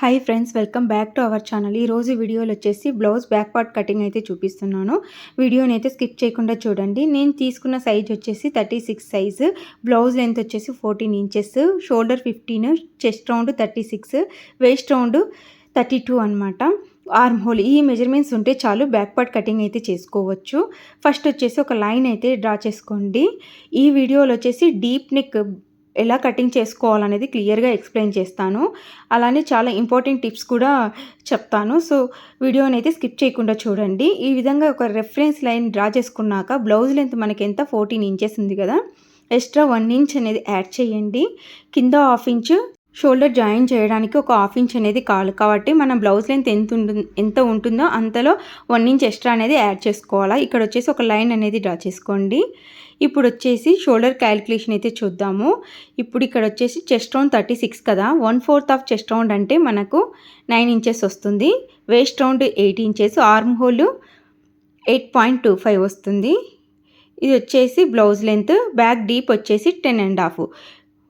Hi friends welcome back to our channel ఈరోజు వీడియోలో వచ్చేసి బ్లౌజ్ బ్యాక్ పార్ట్ కటింగ్ అయితే చూపిస్తున్నాను. వీడియోని అయితే స్కిప్ చేయకుండా చూడండి. నేను తీసుకున్న సైజ్ వచ్చేసి thirty six size blouse length వచ్చేసి fourteen inches shoulder fifteen chest round thirty six waist round thirty two అనమాట ఆర్మ్ హోల్ ఈ మెజర్మెంట్స్ ఉంటే చాలు బ్యాక్ పార్ట్ కటింగ్ అయితే చేసుకోవచ్చు. ఫస్ట్ వచ్చేసి ఒక లైన్ అయితే డ్రా చేసుకోండి. ఈ వీడియోలో వచ్చేసి డీప్ నెక్ ఎలా కటింగ్ చేసుకోవాలనేది క్లియర్గా ఎక్స్ప్లెయిన్ చేస్తాను. అలానే చాలా ఇంపార్టెంట్ టిప్స్ కూడా చెప్తాను. సో వీడియోని అయితే స్కిప్ చేయకుండా చూడండి. ఈ విధంగా ఒక రెఫరెన్స్ లైన్ డ్రా చేసుకున్నాక బ్లౌజ్ లెంత్ మనకి ఎంత ఫోర్టీన్ ఇంచెస్ ఉంది కదా. ఎక్స్ట్రా వన్ ఇంచ్ అనేది యాడ్ చేయండి. కింద హాఫ్ ఇంచ్ షోల్డర్ జాయిన్ చేయడానికి ఒక హాఫ్ ఇంచ్ అనేది కావాలి. కాబట్టి మన బ్లౌజ్ లెంత్ ఎంత ఉంటుంది ఎంత ఉంటుందో అంతలో వన్ ఇంచ్ ఎక్స్ట్రా అనేది యాడ్ చేసుకోవాలా. ఇక్కడ వచ్చేసి ఒక లైన్ అనేది డ్రా చేసుకోండి. ఇప్పుడు వచ్చేసి షోల్డర్ క్యాలిక్యులేషన్ అయితే చూద్దాము. ఇప్పుడు ఇక్కడ వచ్చేసి చెస్ట్ రౌండ్ థర్టీ సిక్స్ కదా. One fourth of chest round అంటే మనకు నైన్ ఇంచెస్ వస్తుంది. Waist round eight inches. Arm hole eight point two five వస్తుంది. ఇది వచ్చేసి బ్లౌజ్ లెంత్ బ్యాక్ డీప్ వచ్చేసి టెన్ అండ్ హాఫ్.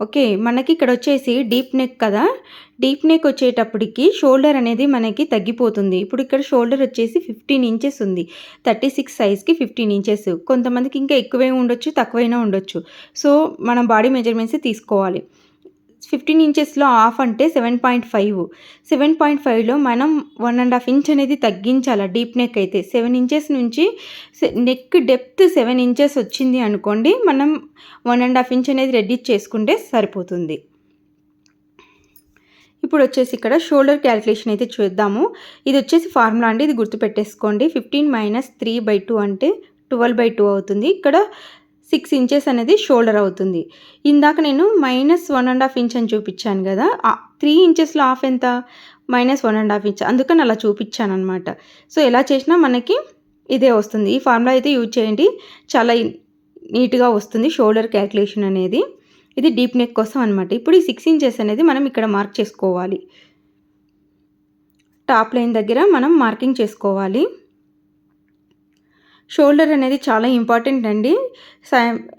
ఓకే మనకి ఇక్కడ వచ్చేసి డీప్ నెక్ కదా? డీప్ నెక్ వచ్చేటప్పటికి షోల్డర్ అనేది మనకి తగ్గిపోతుంది. ఇప్పుడు ఇక్కడ షోల్డర్ వచ్చేసి ఫిఫ్టీన్ ఇంచెస్ ఉంది. థర్టీ సిక్స్ సైజ్కి ఫిఫ్టీన్ ఇంచెస్. కొంతమందికి ఇంకా ఎక్కువే ఉండొచ్చు తక్కువైనా ఉండొచ్చు. సో మనం బాడీ మెజర్మెంట్స్ తీసుకోవాలి. ఫిఫ్టీన్ ఇంచెస్లో హాఫ్ అంటే seven point five. Seven point ఫైవ్లో మనం వన్ అండ్ హాఫ్ ఇంచ్ అనేది తగ్గించాలి డీప్ నెక్ అయితే. సెవెన్ ఇంచెస్ నుంచి నెక్ డెప్త్ సెవెన్ ఇంచెస్ వచ్చింది అనుకోండి మనం వన్ అండ్ హాఫ్ ఇంచ్ అనేది రెడీ చేసుకుంటే సరిపోతుంది. ఇప్పుడు వచ్చేసి ఇక్కడ షోల్డర్ క్యాలిక్యులేషన్ అయితే చూద్దాము. ఇది వచ్చేసి ఫార్ములా అండి ఇది గుర్తుపెట్టేసుకోండి. Fifteen minus three by two అంటే ట్వెల్వ్ బై టూ అవుతుంది. ఇక్కడ సిక్స్ ఇంచెస్ అనేది షోల్డర్ అవుతుంది. ఇందాక నేను minus one and half inch అని చూపించాను కదా త్రీ ఇంచెస్లో హాఫ్ ఎంత? Minus one and half inch. అందుకని అలా చూపించాను అనమాట సో ఎలా చేసినా మనకి ఇదే వస్తుంది. ఈ ఫార్ములా అయితే యూజ్ చేయండి. చాలా నీట్గా వస్తుంది షోల్డర్ క్యాల్కులేషన్ అనేది. ఇది డీప్ నెక్ కోసం అనమాట ఇప్పుడు ఈ సిక్స్ ఇంచెస్ అనేది మనం ఇక్కడ మార్క్ చేసుకోవాలి. టాప్ లైన్ దగ్గర మనం మార్కింగ్ చేసుకోవాలి. షోల్డర్ అనేది చాలా ఇంపార్టెంట్ అండి.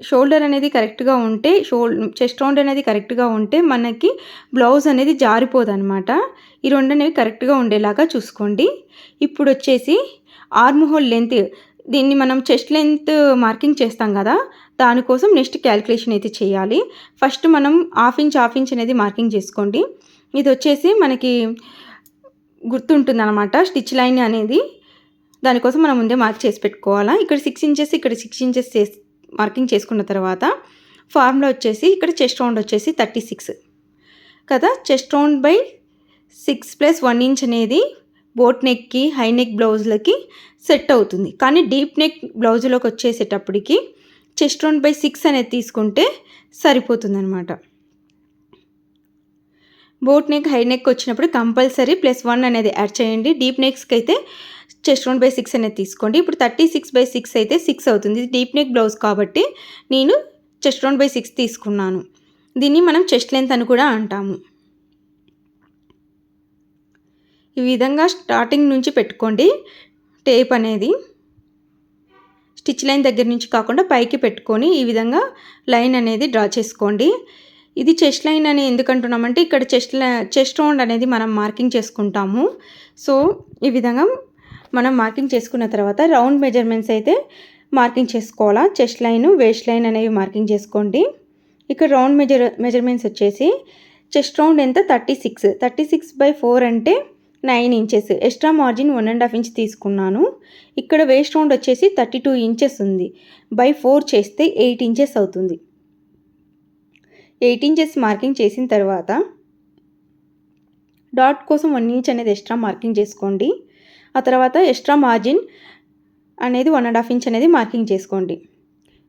షోల్డర్ అనేది కరెక్ట్గా ఉంటే షోల్ చెస్ట్ రౌండ్ అనేది కరెక్ట్గా ఉంటే మనకి బ్లౌజ్ అనేది జారిపోదు అనమాట ఈ రెండు అనేవి కరెక్ట్గా ఉండేలాగా చూసుకోండి. ఇప్పుడు వచ్చేసి ఆర్మ్ హోల్ లెంత్ దీన్ని మనం చెస్ట్ లెంత్ మార్కింగ్ చేస్తాం కదా దానికోసం నెక్స్ట్ క్యాలిక్యులేషన్ అయితే చేయాలి. ఫస్ట్ మనం హాఫ్ ఇంచ్ హాఫ్ ఇంచ్ అనేది మార్కింగ్ చేసుకోండి. ఇది వచ్చేసి మనకి గుర్తుంటుంది అనమాట స్టిచ్ లైన్ అనేది. దానికోసం మనం ముందే మార్క్ చేసి పెట్టుకోవాలా? ఇక్కడ సిక్స్ ఇంచెస్ ఇక్కడ సిక్స్ ఇంచెస్ చేసి మార్కింగ్ చేసుకున్న తర్వాత ఫార్ములా వచ్చేసి ఇక్కడ చెస్ట్ రౌండ్ వచ్చేసి థర్టీ సిక్స్ కదా? Chest round by six plus one inch అనేది బోట్ నెక్కి హై నెక్ బ్లౌజ్లకి సెట్ అవుతుంది. కానీ డీప్ నెక్ బ్లౌజులోకి వచ్చేసేటప్పటికి చెస్ట్ రౌండ్ బై సిక్స్ అనేది తీసుకుంటే సరిపోతుందనమాట బోట్ నెక్ హై నెక్ వచ్చినప్పుడు కంపల్సరీ ప్లస్ వన్ అనేది యాడ్ చేయండి. డీప్ నెక్స్కి అయితే చెస్ట్ రౌండ్ బై సిక్స్ అనేది తీసుకోండి. ఇప్పుడు థర్టీ సిక్స్ బై సిక్స్ అయితే సిక్స్ అవుతుంది. ఇది డీప్ నెక్ బ్లౌజ్ కాబట్టి నేను చెస్ట్ రౌండ్ బై సిక్స్ తీసుకున్నాను. దీన్ని మనం చెస్ట్ లెంత్ అని కూడా అంటాము. ఈ విధంగా స్టార్టింగ్ నుంచి పెట్టుకోండి. టేప్ అనేది స్టిచ్ లైన్ దగ్గర నుంచి కాకుండా పైకి పెట్టుకొని ఈ విధంగా లైన్ అనేది డ్రా చేసుకోండి. ఇది చెస్ట్ లైన్ అని ఎందుకంటున్నామంటే ఇక్కడ చెస్ట్ చెస్ట్ రౌండ్ అనేది మనం మార్కింగ్ చేసుకుంటాము. సో ఈ విధంగా మనం మార్కింగ్ చేసుకున్న తర్వాత రౌండ్ మెజర్మెంట్స్ అయితే మార్కింగ్ చేసుకోవాలా? చెస్ట్ లైన్ వేస్ట్ లైన్ అనేవి మార్కింగ్ చేసుకోండి. ఇక్కడ రౌండ్ మెజర్ మెజర్మెంట్స్ వచ్చేసి చెస్ట్ రౌండ్ ఎంత? Thirty six. Thirty six by four అంటే nine inches. Extra margin one and half inch తీసుకున్నాను. ఇక్కడ వేస్ట్ రౌండ్ వచ్చేసి థర్టీ టూ ఇంచెస్ ఉంది. బై ఫోర్ చేస్తే ఎయిట్ ఇంచెస్ అవుతుంది. ఎయిట్ ఇంచెస్ మార్కింగ్ చేసిన తర్వాత డాట్ కోసం వన్ ఇంచ్ అనేది ఎక్స్ట్రా మార్కింగ్ చేసుకోండి. ఆ తర్వాత ఎక్స్ట్రా మార్జిన్ అనేది వన్ అండ్ హాఫ్ ఇంచ్ అనేది మార్కింగ్ చేసుకోండి.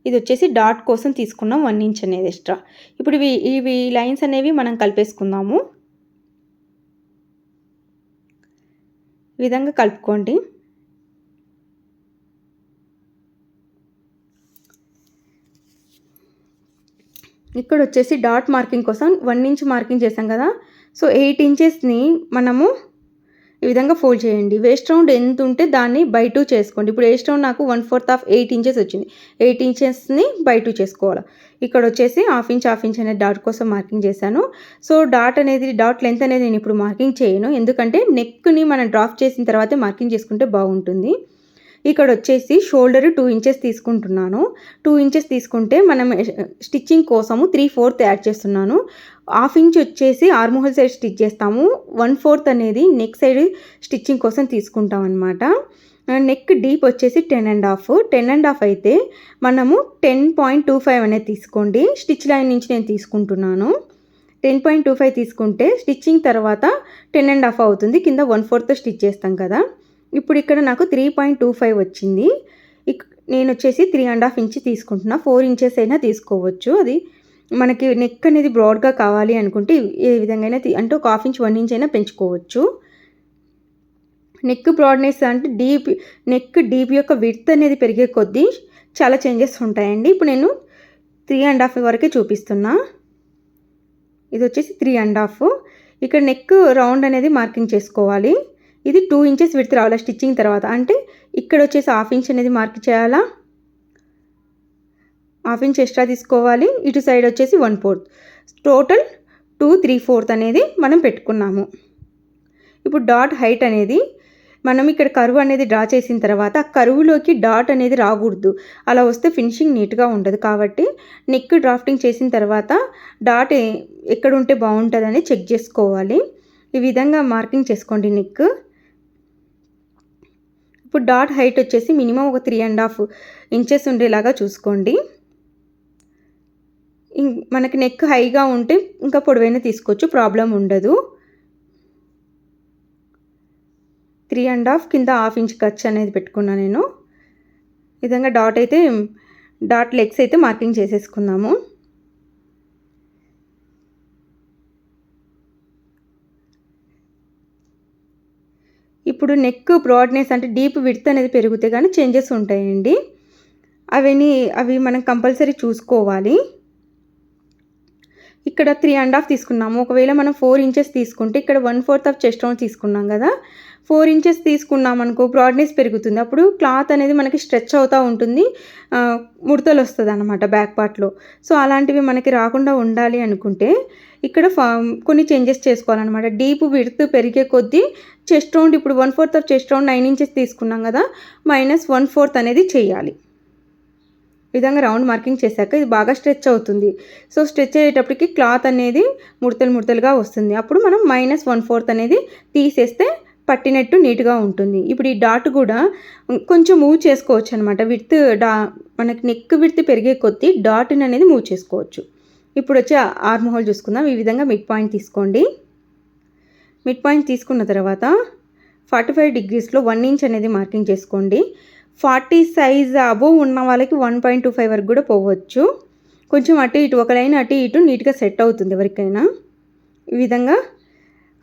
ఇది వచ్చేసి డాట్ కోసం తీసుకున్నాం వన్ ఇంచ్ అనేది ఎక్స్ట్రా. ఇప్పుడు ఇవి ఇవి లైన్స్ అనేవి మనం కలిపేసుకుందాము. ఈ విధంగా కలుపుకోండి. ఇక్కడ వచ్చేసి డాట్ మార్కింగ్ కోసం వన్ ఇంచ్ మార్కింగ్ చేసాం కదా. సో ఎయిట్ ఇంచెస్ని మనము ఈ విధంగా ఫోల్డ్ చేయండి. వేస్ట్ రౌండ్ ఎంత ఉంటే దాన్ని బై టూ చేసుకోండి. ఇప్పుడు వేస్ట్ రౌండ్ నాకు one fourth of eight inches వచ్చింది. ఎయిట్ ఇంచెస్ని బై టూ చేసుకోవాలి? ఇక్కడ వచ్చేసి హాఫ్ ఇంచ్ హాఫ్ ఇంచ్ అనేది డాట్ కోసం మార్కింగ్ చేశాను. సో డాట్ అనేది డాట్ లెంత్ అనేది నేను ఇప్పుడు మార్కింగ్ చేయను. ఎందుకంటే నెక్ని మనం డ్రాప్ చేసిన తర్వాతే మార్కింగ్ చేసుకుంటే బాగుంటుంది. ఇక్కడ వచ్చేసి షోల్డర్ టూ ఇంచెస్ తీసుకుంటున్నాను. టూ ఇంచెస్ తీసుకుంటే మనం స్టిచ్చింగ్ కోసము త్రీ ఫోర్త్ యాడ్ చేస్తున్నాను. హాఫ్ ఇంచ్ వచ్చేసి ఆర్మోహల్ సైడ్ స్టిచ్ చేస్తాము. వన్ ఫోర్త్ అనేది నెక్ సైడ్ స్టిచ్చింగ్ కోసం తీసుకుంటాం అనమాట నెక్ డీప్ వచ్చేసి ten and half. Ten and half అయితే మనము టెన్ పాయింట్ టూ ఫైవ్ అనేది తీసుకోండి. స్టిచ్ లైన్ నుంచి నేను తీసుకుంటున్నాను. టెన్ పాయింట్ టూ ఫైవ్ తీసుకుంటే స్టిచ్చింగ్ తర్వాత టెన్ అండ్ హాఫ్ అవుతుంది. కింద వన్ ఫోర్త్ స్టిచ్ చేస్తాం కదా. ఇప్పుడు ఇక్కడ నాకు త్రీ పాయింట్ టూ ఫైవ్ వచ్చింది. ఇక్ నేను వచ్చేసి త్రీ అండ్ హాఫ్ ఇంచ్ తీసుకుంటున్నా. ఫోర్ ఇంచెస్ అయినా తీసుకోవచ్చు. అది మనకి నెక్ అనేది బ్రాడ్గా కావాలి అనుకుంటే ఏ విధంగా అయినా అంటే ఒక హాఫ్ ఇంచ్ వన్ ఇంచ్ అయినా పెంచుకోవచ్చు. నెక్ బ్రాడ్నెస్ అంటే డీప్ నెక్ డీప్ యొక్క విడ్త్ అనేది పెరిగే కొద్దీ చాలా చేంజెస్ ఉంటాయండి. ఇప్పుడు నేను త్రీ అండ్ హాఫ్ వరకే చూపిస్తున్నా. ఇది వచ్చేసి త్రీ అండ్ హాఫ్ ఇక్కడ నెక్ రౌండ్ అనేది మార్కింగ్ చేసుకోవాలి. ఇది టూ ఇంచెస్ విడత రావాలి స్టిచ్చింగ్ తర్వాత? అంటే ఇక్కడ వచ్చేసి హాఫ్ ఇంచ్ అనేది మార్క్ చేయాలా? హాఫ్ ఇంచ్ ఎక్స్ట్రా తీసుకోవాలి. ఇటు సైడ్ వచ్చేసి one fourth total two three fourth అనేది మనం పెట్టుకున్నాము. ఇప్పుడు డాట్ హైట్ అనేది మనం ఇక్కడ కరువు అనేది డ్రా చేసిన తర్వాత ఆ కరువులోకి డాట్ అనేది రాకూడదు. అలా వస్తే ఫినిషింగ్ నీట్గా ఉండదు కాబట్టి నెక్ డ్రాఫ్టింగ్ చేసిన తర్వాత డాట్ ఎక్కడ ఉంటే బాగుంటుందని చెక్ చేసుకోవాలి. ఈ విధంగా మార్కింగ్ చేసుకోండి నెక్ ఇప్పుడు డాట్ హైట్ వచ్చేసి మినిమం ఒక త్రీ అండ్ హాఫ్ ఇంచెస్ ఉండేలాగా చూసుకోండి. మనకి నెక్ హైగా ఉంటే ఇంకా పొడవైన తీసుకోవచ్చు ప్రాబ్లం ఉండదు. త్రీ అండ్ హాఫ్ కింద హాఫ్ ఇంచ్ ఖర్చు అనేది పెట్టుకున్నా నేను. విధంగా డాట్ అయితే డాట్ లెగ్స్ అయితే మార్కింగ్ చేసేసుకుందాము ఇప్పుడు నెక్ బ్రాడ్నెస్ అంటే డీప్ విడ్త్ అనేది పెరిగితే కానీ చేంజెస్ ఉంటాయండి. అవన్నీ అవి మనం కంపల్సరీ చూసుకోవాలి. ఇక్కడ త్రీ అండ్ హాఫ్ తీసుకున్నాము. ఒకవేళ మనం ఫోర్ ఇంచెస్ తీసుకుంటే ఇక్కడ one fourth of chest round తీసుకున్నాం కదా. ఫోర్ ఇంచెస్ తీసుకున్నాం అనుకో బ్రాడ్నెస్ పెరుగుతుంది. అప్పుడు క్లాత్ అనేది మనకి స్ట్రెచ్ అవుతూ ఉంటుంది. ముడతలు వస్తుంది అనమాట బ్యాక్ పార్ట్లో సో అలాంటివి మనకి రాకుండా ఉండాలి అనుకుంటే ఇక్కడ ఫా కొన్ని చేంజెస్ చేసుకోవాలన్నమాట. డీప్ విడుతు పెరిగే కొద్దీ చెస్ట్ రౌండ్ ఇప్పుడు one fourth of chest round nine inches తీసుకున్నాం కదా. మైనస్ వన్ ఫోర్త్ అనేది చేయాలి. విధంగా రౌండ్ మార్కింగ్ చేశాక ఇది బాగా స్ట్రెచ్ అవుతుంది. సో స్ట్రెచ్ అయ్యేటప్పటికి క్లాత్ అనేది ముడతలు ముడతలుగా వస్తుంది. అప్పుడు మనం మైనస్ వన్ ఫోర్త్ అనేది తీసేస్తే పట్టినట్టు నీట్గా ఉంటుంది. ఇప్పుడు ఈ డాట్ కూడా కొంచెం మూవ్ చేసుకోవచ్చు అనమాట విడ్త్ డా మనకి నెక్ విడ్త్ పెరిగే కొద్దీ డాట్ని అనేది మూవ్ చేసుకోవచ్చు. ఇప్పుడు వచ్చి ఆర్మ్ హోల్ చూసుకుందాం. ఈ విధంగా మిడ్ పాయింట్ తీసుకోండి. మిడ్ పాయింట్ తీసుకున్న తర్వాత ఫార్టీ ఫైవ్ డిగ్రీస్లో వన్ ఇంచ్ అనేది మార్కింగ్ చేసుకోండి. ఫార్టీ సైజ్ అబోవ్ ఉన్న వాళ్ళకి వన్ పాయింట్ టూ ఫైవ్ వరకు కూడా పోవచ్చు. కొంచెం అటు ఇటు ఒక లైన్ అటు ఇటు నీట్గా సెట్ అవుతుంది ఎవరికైనా. ఈ విధంగా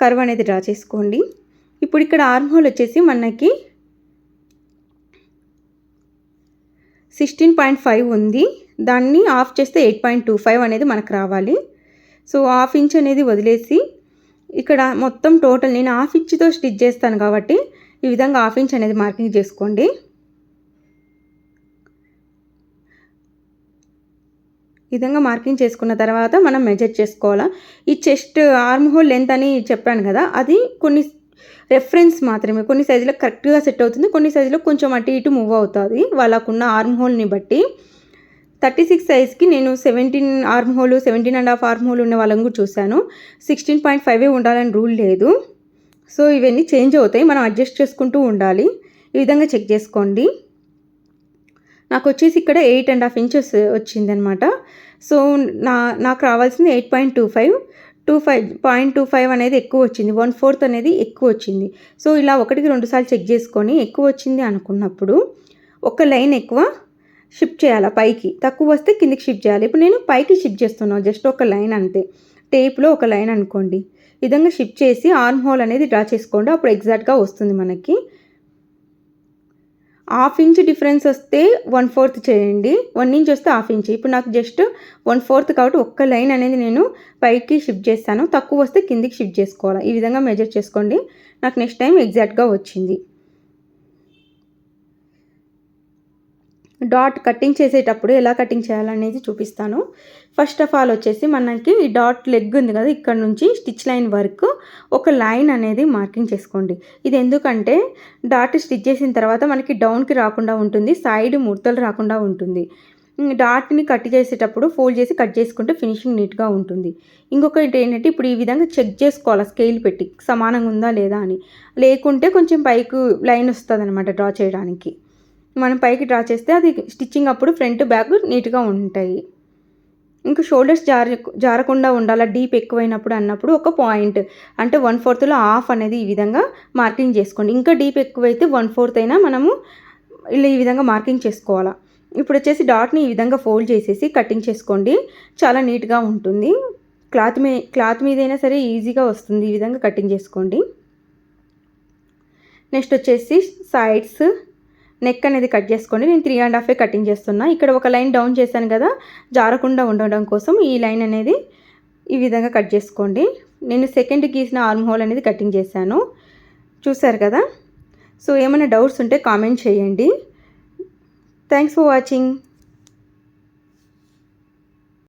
కర్వ్ అనేది డ్రా చేసుకోండి. ఇప్పుడు ఇక్కడ ఆర్మ్ హోల్ వచ్చేసి మనకి సిక్స్టీన్ పాయింట్ ఫైవ్ ఉంది. దాన్ని ఆఫ్ చేస్తే ఎయిట్ పాయింట్ టూ ఫైవ్ అనేది మనకు రావాలి. సో హాఫ్ ఇంచ్ అనేది వదిలేసి ఇక్కడ మొత్తం టోటల్ నేను హాఫ్ ఇంచ్తో స్టిచ్ చేస్తాను కాబట్టి ఈ విధంగా హాఫ్ ఇంచ్ అనేది మార్కింగ్ చేసుకోండి. విధంగా మార్కింగ్ చేసుకున్న తర్వాత మనం మెజర్ చేసుకోవాలా. ఈ చెస్ట్ ఆర్మ్ హోల్ లెంత్ అని చెప్పాను కదా అది కొన్ని రెఫరెన్స్ మాత్రమే. కొన్ని సైజులో కరెక్ట్గా సెట్ అవుతుంది కొన్ని సైజులో కొంచెం అటు ఇటు మూవ్ అవుతుంది. వాళ్ళకున్న ఆర్మ్ హోల్ని బట్టి. థర్టీ సిక్స్ సైజ్కి నేను seventeen arm hole seventeen and half arm hole ఉన్న వాళ్ళని కూడా చూశాను. సిక్స్టీన్ పాయింట్ ఫైవే ఉండాలని రూల్ లేదు. సో ఇవన్నీ చేంజ్ అవుతాయి. మనం అడ్జస్ట్ చేసుకుంటూ ఉండాలి. ఈ విధంగా చెక్ చేసుకోండి. నాకు వచ్చేసి ఇక్కడ ఎయిట్ అండ్ హాఫ్ ఇంచెస్ వచ్చిందనమాట. సో నా నాకు రావాల్సింది eight point two five. Two five point two five అనేది ఎక్కువ వచ్చింది. వన్ ఫోర్త్ అనేది ఎక్కువ వచ్చింది. సో ఇలా ఒకటికి రెండుసార్లు చెక్ చేసుకొని ఎక్కువ వచ్చింది అనుకున్నప్పుడు ఒక లైన్ ఎక్కువ షిఫ్ట్ చేయాలి పైకి. తక్కువ వస్తే కిందికి షిఫ్ట్ చేయాలి. ఇప్పుడు నేను పైకి షిఫ్ట్ చేస్తున్నాను. జస్ట్ ఒక లైన్ అంతే. టేప్లో ఒక లైన్ అనుకోండి. విధంగా షిఫ్ట్ చేసి ఆర్మ్ హోల్ అనేది డ్రా చేసుకోండి. అప్పుడు ఎగ్జాక్ట్గా వస్తుంది మనకి. హాఫ్ ఇంచ్ డిఫరెన్స్ వస్తే వన్ ఫోర్త్ చేయండి. వన్ ఇంచ్ వస్తే హాఫ్ ఇంచ్. ఇప్పుడు నాకు జస్ట్ వన్ ఫోర్త్ కాబట్టి ఒక్క లైన్ అనేది నేను పైకి షిఫ్ట్ చేస్తాను. తక్కువ వస్తే కిందికి షిఫ్ట్ చేసుకోవాలి? ఈ విధంగా మెజర్ చేసుకోండి. నాకు నెక్స్ట్ టైం ఎగ్జాక్ట్గా వచ్చింది. డాట్ కటింగ్ చేసేటప్పుడు ఎలా కటింగ్ చేయాలనేది చూపిస్తాను. ఫస్ట్ ఆఫ్ ఆల్ వచ్చేసి మనకి ఈ డాట్ లెగ్ ఉంది కదా ఇక్కడ నుంచి స్టిచ్ లైన్ వరకు ఒక లైన్ అనేది మార్కింగ్ చేసుకోండి. ఇది ఎందుకంటే డాట్ స్టిచ్ చేసిన తర్వాత మనకి డౌన్కి రాకుండా ఉంటుంది సైడ్ ముడతలు రాకుండా ఉంటుంది. డాట్ని కట్ చేసేటప్పుడు ఫోల్డ్ చేసి కట్ చేసుకుంటే ఫినిషింగ్ నీట్గా ఉంటుంది. ఇంకొకటి ఏంటంటే ఇప్పుడు ఈ విధంగా చెక్ చేసుకోవాలి స్కేల్ పెట్టి సమానంగా ఉందా లేదా అని. లేకుంటే కొంచెం పైకి లైన్ వస్తుంది అనమాట డ్రా చేయడానికి. మనం పైకి డ్రా చేస్తే అది స్టిచ్చింగ్ అప్పుడు ఫ్రంట్ బ్యాక్ నీట్గా ఉంటాయి. ఇంకా షోల్డర్స్ జార జారకుండా ఉండాలా? డీప్ ఎక్కువైనప్పుడు అన్నప్పుడు ఒక పాయింట్. అంటే వన్ ఫోర్త్లో హాఫ్ అనేది ఈ విధంగా మార్కింగ్ చేసుకోండి. ఇంకా డీప్ ఎక్కువైతే వన్ ఫోర్త్ అయినా మనము ఇలా ఈ విధంగా మార్కింగ్ చేసుకోవాలా? ఇప్పుడు వచ్చేసి డాట్ని ఈ విధంగా ఫోల్డ్ చేసేసి కటింగ్ చేసుకోండి. చాలా నీట్గా ఉంటుంది. క్లాత్ మీ క్లాత్ మీదైనా సరే ఈజీగా వస్తుంది ఈ విధంగా కటింగ్ చేసుకోండి. నెక్స్ట్ వచ్చేసి సైడ్స్ నెక్ అనేది కట్ చేసుకోండి నేను త్రీ అండ్ హాఫే కటింగ్ చేస్తున్నా. ఇక్కడ ఒక లైన్ డౌన్ చేశాను కదా జారకుండా ఉండడం కోసం ఈ లైన్ అనేది ఈ విధంగా కట్ చేసుకోండి. నేను సెకండ్ గీసిన ఆర్మ్ హోల్ అనేది కటింగ్ చేశాను. చూసారు కదా? సో ఏమైనా డౌట్స్ ఉంటే కామెంట్ చేయండి. Thanks for watching